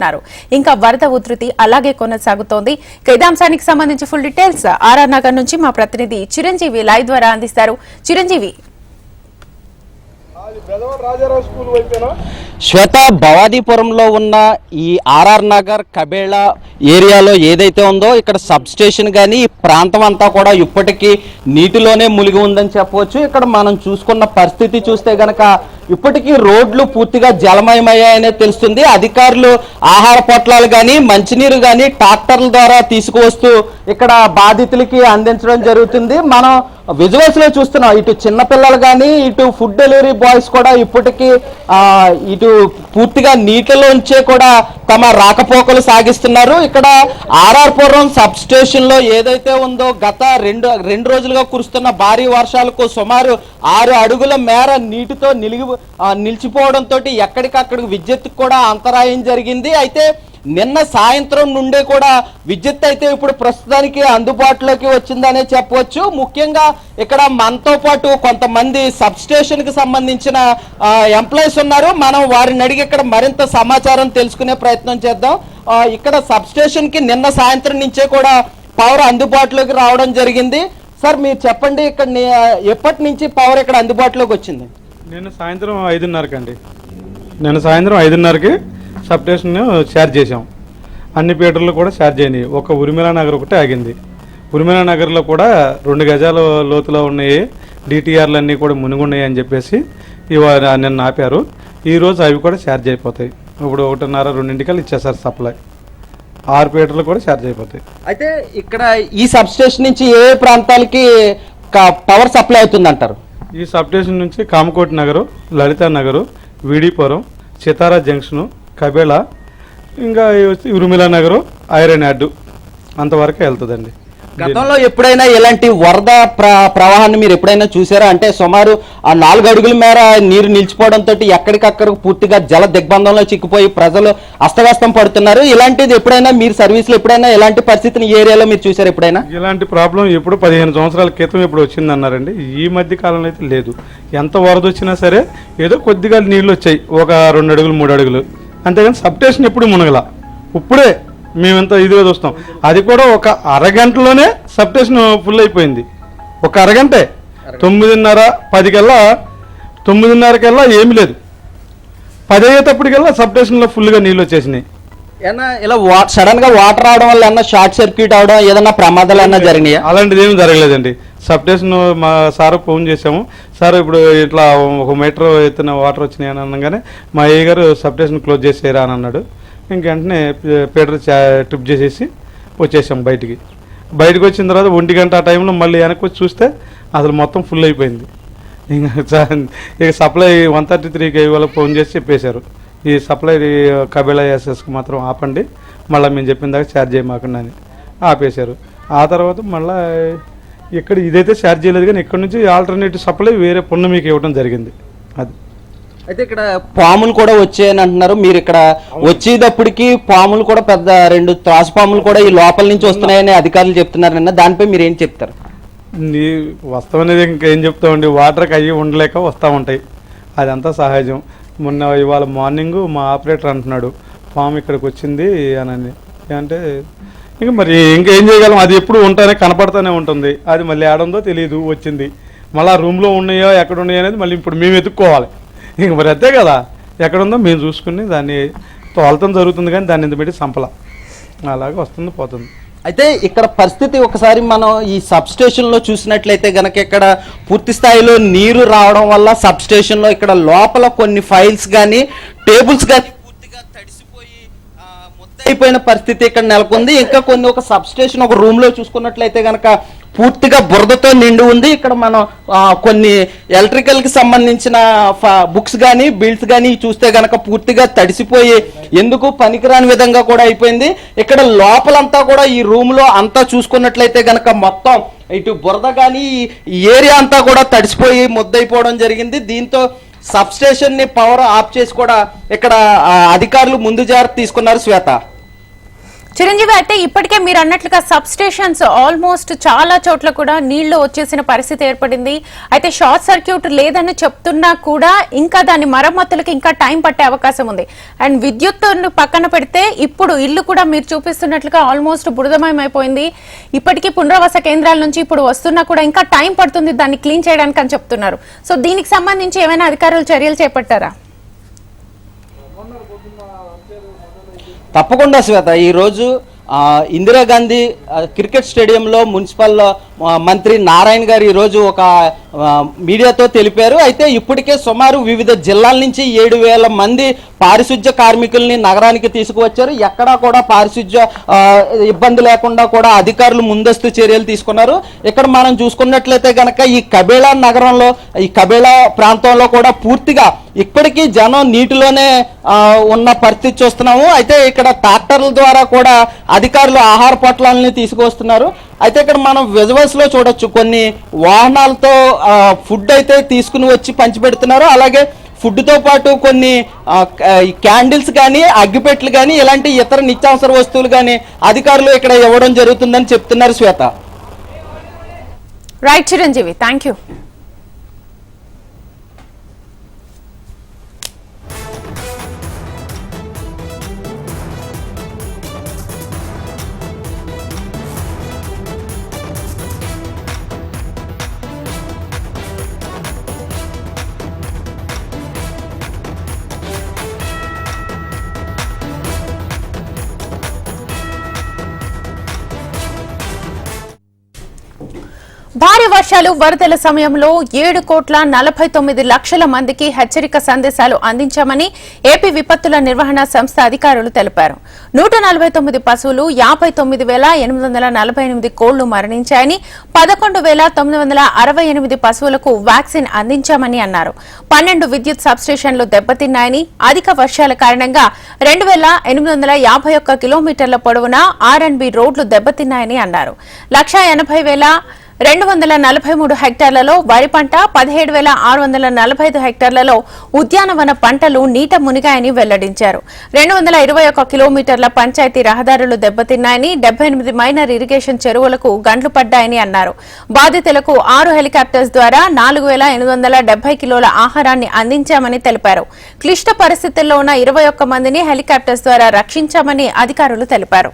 అన్నారు ఇంకా వరద ఉధృతి అలాగే కొనసాగుతోంది. ఇక ఇదే సంబంధించి ఫుల్ డీటెయిల్స్ ఆర్ఆర్ నగర్ నుంచి మా ప్రతినిధి చిరంజీవి లైవ్ ద్వారా అందిస్తారు. చిరంజీవి శ్వేత భవాదీపురంలో ఉన్న ఈ ఆర్ఆర్ నగర్ కబేళా ఏరియాలో ఏదైతే ఉందో ఇక్కడ సబ్ స్టేషన్ కానీ ఈ ప్రాంతం అంతా కూడా ఇప్పటికీ నీటిలోనే మునిగి ఉందని చెప్పవచ్చు. ఇక్కడ మనం చూసుకున్న పరిస్థితి చూస్తే గనక ఇప్పటికీ రోడ్లు పూర్తిగా జలమయమయ్యాయనే తెలుస్తుంది. అధికారులు ఆహార పొట్లాలు కానీ మంచినీరు కానీ ట్రాక్టర్ల ద్వారా తీసుకువస్తూ ఇక్కడ బాధితులకి అందించడం జరుగుతుంది. మనం విజువల్స్లో చూస్తున్నాం ఇటు చిన్నపిల్లలు కానీ ఇటు ఫుడ్ డెలివరీ బాయ్స్ కూడా ఇప్పటికీ ఇటు పూర్తిగా నీటిలోంచే కూడా తమ రాకపోకలు సాగిస్తున్నారు. ఇక్కడ ఆర్ఆర్ పురం సబ్ స్టేషన్లో ఏదైతే ఉందో గత రెండు రెండు రోజులుగా కురుస్తున్న భారీ వర్షాలకు సుమారు ఆరు అడుగుల మేర నీటితో నిలిగి నిలిచిపోవడంతో ఎక్కడికక్కడికి విద్యుత్ కూడా అంతరాయం జరిగింది. అయితే నిన్న సాయంత్రం నుండే కూడా విద్యుత్ అయితే ఇప్పుడు ప్రస్తుతానికి అందుబాటులోకి వచ్చిందనే చెప్పవచ్చు. ముఖ్యంగా ఇక్కడ మనతో పాటు కొంతమంది సబ్ స్టేషన్కి సంబంధించిన ఎంప్లాయీస్ ఉన్నారు. మనం వారిని అడిగి ఇక్కడ మరింత సమాచారం తెలుసుకునే ప్రయత్నం చేద్దాం. ఇక్కడ సబ్ స్టేషన్కి నిన్న సాయంత్రం నుంచే కూడా పవర్ అందుబాటులోకి రావడం జరిగింది. సార్ మీరు చెప్పండి ఇక్కడ ఎప్పటి నుంచి పవర్ ఇక్కడ అందుబాటులోకి వచ్చింది? నిన్న సాయంత్రం ఐదున్నరకి అండి నిన్న సాయంత్రం ఐదున్నరకి సబ్ స్టేషన్ ఛార్జ్ చేసాం అన్ని పీటర్లు కూడా ఛార్జ్ అయినాయి ఒక ఉరిమిలా నగర్ ఒకటే ఆగింది. ఉరిమిలా నగర్లో కూడా రెండు గజాల లోతులో ఉన్నాయి. డిటిఆర్లు అన్నీ కూడా మునిగున్నాయి అని చెప్పేసి ఇవాళ నిన్న ఆపారు. ఈ రోజు అవి కూడా ఛార్జ్ అయిపోతాయి ఇప్పుడు ఒకటిన్నర రెండింటికల్లా ఇచ్చేసారు సప్లై. ఆరు పీటర్లు కూడా ఛార్జ్ అయిపోతాయి అయితే ఇక్కడ ఈ సబ్ స్టేషన్ నుంచి ఏ ఏ ప్రాంతాలకి పవర్ సప్లై అవుతుంది ఈ సబ్ స్టేషన్ నుంచి కామకోటి నగరు లలిత నగరు విడిపురం చితారా జంక్షను కబేళ ఇంకా ఉరుమిలా నగరు ఐరన్ యార్డు అంతవరకు వెళ్తుందండి. గతంలో ఎప్పుడైనా ఇలాంటి వరద ప్ర ప్రవాహాన్ని మీరు ఎప్పుడైనా చూసారా? అంటే సుమారు ఆ నాలుగు అడుగుల మేర నీరు నిలిచిపోవడంతో ఎక్కడికక్కడ పూర్తిగా జల దిగ్బంధంలో చిక్కిపోయి ప్రజలు అస్తవ్యస్తం పడుతున్నారు. ఇలాంటిది ఎప్పుడైనా మీరు సర్వీస్లో ఎప్పుడైనా ఇలాంటి పరిస్థితిని ఏరియాలో మీరు చూసారు ఎప్పుడైనా? ఇలాంటి ప్రాబ్లం ఎప్పుడు పదిహేను సంవత్సరాల క్రితం ఇప్పుడు వచ్చింది అన్నారండి ఈ మధ్య కాలంలో అయితే లేదు. ఎంత వరద వచ్చినా సరే ఏదో కొద్దిగా నీళ్ళు వచ్చాయి. ఒక రెండు అడుగులు మూడు అడుగులు. అంతేగాని సబ్ స్టేషన్ ఎప్పుడు మునగల. ఇప్పుడే మేమెంత ఇదిగా చూస్తాం అది కూడా ఒక అరగంటలోనే సబ్ స్టేషన్ ఫుల్ అయిపోయింది. ఒక అరగంటే. తొమ్మిదిన్నర పదికల్లా తొమ్మిదిన్నరకల్లా ఏమీ లేదు. పది అయ్యేటప్పటికల్లా సబ్ స్టేషన్లో ఫుల్గా నీళ్ళు వచ్చేసినాయి. ఏమన్నా ఇలా వా సడన్గా వాటర్ రావడం వల్ల ఏమన్నా షార్ట్ సర్క్యూట్ అవడం ఏదన్నా ప్రమాదాలు ఏమన్నా జరిగినాయా? అలాంటిది ఏమి జరగలేదండి. సబ్ స్టేషన్ మా సార్ ఫోన్ చేసాము సార్ ఇప్పుడు ఇట్లా ఒక మీటర్ ఎత్తున వాటర్ వచ్చినాయి అని అనగానే మా అయ్య గారు సబ్ స్టేషన్ క్లోజ్ చేసేయరా అని అన్నాడు. ఇంక వెంటనే పీటర్ చా- ట్రిప్ చేసేసి వచ్చేసాం బయటికి. బయటకు వచ్చిన తర్వాత ఒంటి గంట ఆ టైంలో మళ్ళీ వెనక్కి వచ్చి చూస్తే అసలు మొత్తం ఫుల్ అయిపోయింది. ఇంకా ఇక సప్లై వన్ థర్టీ త్రీకి వాళ్ళకి ఫోన్ చేసి చెప్పేశారు. ఈ సప్లై కబేళా ఎస్ఎస్కి మాత్రం ఆపండి. మళ్ళీ మేము చెప్పిన దాకా ఛార్జ్ చేయమాకండి అని ఆపేశారు. ఆ తర్వాత మళ్ళీ ఇక్కడ ఇదైతే ఛార్జ్ చేయలేదు కానీ ఇక్కడ నుంచి ఆల్టర్నేటివ్ సప్లై వేరే పున్న మీకు ఇవ్వడం జరిగింది. అది. అయితే ఇక్కడ పాములు కూడా వచ్చాయని అంటున్నారు. మీరు ఇక్కడ వచ్చేటప్పటికి పాములు కూడా పెద్ద రెండు త్రాసు పాములు కూడా ఈ లోపల నుంచి వస్తున్నాయని అధికారులు చెప్తున్నారు నిన్న. దానిపై మీరు ఏం చెప్తారు? నీ వస్తాం అనేది ఇంకేం చెప్తామండి? వాటర్కి అయ్యి ఉండలేక వస్తూ ఉంటాయి. అదంతా సహజం. మొన్న ఇవాళ మార్నింగ్ మా ఆపరేటర్ అంటున్నాడు పాము ఇక్కడికి వచ్చింది అని అంటే ఇంకా మరి ఇంకేం చేయగలం? అది ఎప్పుడు ఉంటానే కనపడతానే ఉంటుంది. అది మళ్ళీ ఆడందో తెలియదు వచ్చింది. మళ్ళీ ఆ రూమ్లో ఉన్నాయో ఎక్కడ ఉన్నాయో అనేది మళ్ళీ ఇప్పుడు మేము ఎత్తుక్కోవాలి. ఇంక మరి అంతే కదా. ఎక్కడుందో మేము చూసుకుని దాన్ని తోలతం జరుగుతుంది కానీ దాన్ని ఎందుకు పెట్టి సంపల అలాగే వస్తుంది పోతుంది. అయితే ఇక్కడ పరిస్థితి ఒకసారి మనం ఈ సబ్ స్టేషన్లో చూసినట్లయితే గనక ఇక్కడ పూర్తి స్థాయిలో నీరు రావడం వల్ల సబ్ స్టేషన్లో ఇక్కడ లోపల కొన్ని ఫైల్స్ కానీ టేబుల్స్ కానీ అయిపోయిన పరిస్థితి ఇక్కడ నెలకొంది. ఇంకా కొన్ని ఒక సబ్ స్టేషన్ ఒక రూమ్లో చూసుకున్నట్లయితే గనక పూర్తిగా బురదతో నిండి ఉంది. ఇక్కడ మనం కొన్ని ఎలక్ట్రికల్కి సంబంధించిన బుక్స్ కానీ బిల్స్ కానీ చూస్తే గనక పూర్తిగా తడిసిపోయి ఎందుకు పనికిరాని విధంగా కూడా అయిపోయింది. ఇక్కడ లోపలంతా కూడా ఈ రూమ్లో అంతా చూసుకున్నట్లయితే గనక మొత్తం ఇటు బురద కానీ ఈ ఏరియా అంతా కూడా తడిసిపోయి ముద్దయిపోవడం జరిగింది. దీంతో సబ్ స్టేషన్ని పవర్ ఆఫ్ చేసి కూడా ఇక్కడ అధికారులు ముందు జాగ్రత్త తీసుకున్నారు శ్వేత. చిరంజీవి అయితే ఇప్పటికే మీరు అన్నట్లుగా సబ్ స్టేషన్స్ ఆల్మోస్ట్ చాలా చోట్ల కూడా నీళ్ళు వచ్చేసిన పరిస్థితి ఏర్పడింది. అయితే షార్ట్ సర్క్యూట్ లేదని చెప్తున్నా కూడా ఇంకా దాని మరమ్మతులకు ఇంకా టైం పట్టే అవకాశం ఉంది. అండ్ విద్యుత్ పక్కన పెడితే ఇప్పుడు ఇల్లు కూడా మీరు చూపిస్తున్నట్లుగా ఆల్మోస్ట్ బురదమయమైపోయింది. అయిపోయింది ఇప్పటికీ పునరావాస కేంద్రాల నుంచి ఇప్పుడు వస్తున్నా కూడా ఇంకా టైం పడుతుంది దాన్ని క్లీన్ చేయడానికి అని చెప్తున్నారు. సో దీనికి సంబంధించి ఏమైనా అధికారులు చర్యలు చేపట్టారా? తప్పకుండా శ్వేత ఈరోజు ఇందిరాగాంధీ క్రికెట్ స్టేడియంలో మున్సిపల్ మంత్రి నారాయణ గారు ఈరోజు ఒక మీడియాతో తెలిపారు. అయితే ఇప్పటికే సుమారు వివిధ జిల్లాల నుంచి ఏడు వేల మంది పారిశుధ్య కార్మికుల్ని నగరానికి తీసుకువచ్చారు. ఎక్కడా కూడా పారిశుధ్య ఇబ్బంది లేకుండా కూడా అధికారులు ముందస్తు చర్యలు తీసుకున్నారు. ఇక్కడ మనం చూసుకున్నట్లయితే కనుక ఈ కబేళా నగరంలో ఈ కబేళా ప్రాంతంలో కూడా పూర్తిగా ఇప్పటికీ జనం నీటిలోనే ఉన్న పరిస్థితి చూస్తున్నాము. అయితే ఇక్కడ ట్రాక్టర్ల ద్వారా కూడా అధికారులు ఆహార పొట్లాలని తీసుకువస్తున్నారు. అయితే ఇక్కడ మనం విజువల్స్లో చూడొచ్చు. కొన్ని వాహనాలతో ఫుడ్ అయితే తీసుకుని వచ్చి పంచిపెడుతున్నారు. అలాగే ఫుడ్తో పాటు కొన్ని క్యాండిల్స్ కానీ అగ్గిపెట్లు కానీ ఇలాంటి ఇతర నిత్యావసర వస్తువులు కానీ అధికారులు ఇక్కడ ఇవ్వడం జరుగుతుందని చెప్తున్నారు Shweta. Right Chiranjeevi thank you భారీ వర్షాలు వరదల సమయంలో ఏడు కోట్ల నలభై తొమ్మిది లక్షల మందికి హెచ్చరిక సందేశాలు అందించామని ఏపీ విపత్తుల నిర్వహణ సంస్థ అధికారులు తెలిపారు. నూట నలభై తొమ్మిది పశువులు యాభై తొమ్మిది వేల ఎనిమిది వందల నలభై ఎనిమిది కోళ్ళు మరణించాయని పదకొండు వేల తొమ్మిది వందల అరవై ఎనిమిది పశువులకు వ్యాక్సిన్ అందించామని అన్నారు. పన్నెండు విద్యుత్ సబ్స్టేషన్లు దెబ్బతిన్నాయని అధిక వర్షాల కారణంగా రెండు వేల ఎనిమిది వందల యాభై ఒక్క కిలోమీటర్ల పొడవున ఆర్ అండ్ బి రోడ్లు దెబ్బతిన్నాయని అన్నారు. లక్షా ఎనభై వేల రెండు వందల నలభై మూడు హెక్టార్లలో వరి పంట పదిహేడు వేల ఆరు వందల నలభై ఐదు హెక్టార్లలో ఉద్యానవన పంటలు నీట మునిగాయని వెల్లడించారు. రెండు వందల ఇరవై ఒక్క కిలోమీటర్ల పంచాయతీ రహదారులు దెబ్బతిన్నాయని డెబ్బై ఎనిమిది మైనర్ ఇరిగేషన్ చెరువులకు గండ్లు పడ్డాయని అన్నారు. బాధితులకు ఆరు హెలికాప్టర్స్ ద్వారా నాలుగు వేల ఎనిమిది వందల డెబ్బై కిలోల ఆహారాన్ని అందించామని తెలిపారు. క్లిష్ట పరిస్థితుల్లో ఉన్న ఇరవై ఒక్క మందిని హెలికాప్టర్స్ ద్వారా రక్షించామని అధికారులు తెలిపారు.